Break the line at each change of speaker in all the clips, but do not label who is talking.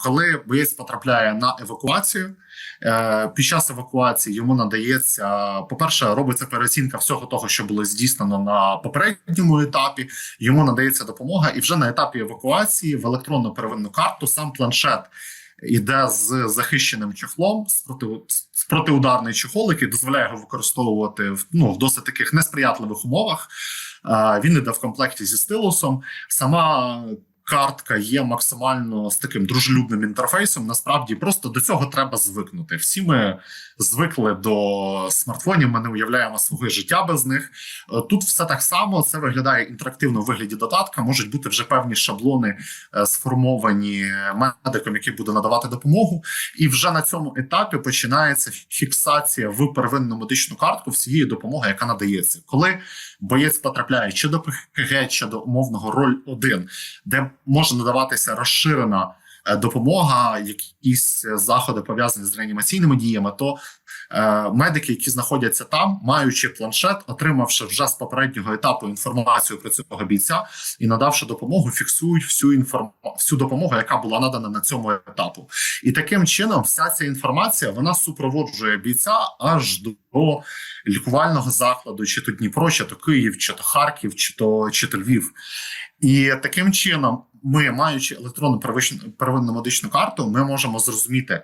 коли боєць потрапляє на евакуацію, е, під час евакуації йому надається, по-перше, робиться переоцінка всього того, що було здійснено на попередньому етапі. Йому надається допомога, і вже на етапі евакуації в електронну первинну карту сам планшет іде з захищеним чехлом, з проти з протиударний чехол, який дозволяє його використовувати в ну в досить таких несприятливих умовах. Е, Він іде в комплекті зі стилусом. Сама картка є максимально з таким дружелюбним інтерфейсом. Насправді, просто до цього треба звикнути. Всі ми звикли до смартфонів. Ми не уявляємо свого життя без них. Е, Тут все так само. Це виглядає інтерактивно в вигляді додатка. Можуть бути вже певні шаблони е, сформовані медиком, який буде надавати допомогу. І вже на цьому етапі починається фіксація в первинну медичну картку всієї допомоги, яка надається, коли боєць потрапляє чи до ПХГ, чи до умовного роль 1 де може надаватися розширена е, допомога, якісь заходи пов'язані з реанімаційними діями, то медики, які знаходяться там, маючи планшет, отримавши вже з попереднього етапу інформацію про цього бійця і надавши допомогу, фіксують всю інформ... всю допомогу, яка була надана на цьому етапу. І таким чином, вся ця інформація вона супроводжує бійця аж до лікувального закладу, чи то Дніпро, чи то Київ, чи то Харків, чи то чи то Львів. І таким чином, ми, маючи електронну первинну медичну карту, ми можемо зрозуміти,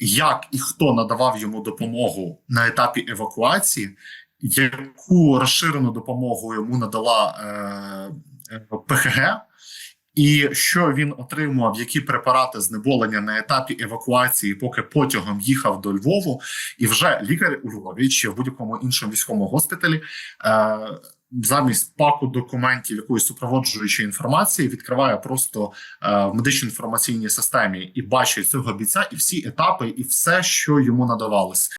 як і хто надавав йому допомогу на етапі евакуації, яку розширену допомогу йому надала е, е, ПХГ, і що він отримував, які препарати знеболення на етапі евакуації, поки потягом їхав до Львову, і вже лікар у Львові чи в будь-якому іншому військовому госпіталі. Е, Замість паку документів якоїсь супроводжуючої інформації відкриває просто е, в медичній інформаційній системі і бачить цього бійця і всі етапи, і все, що йому надавалось.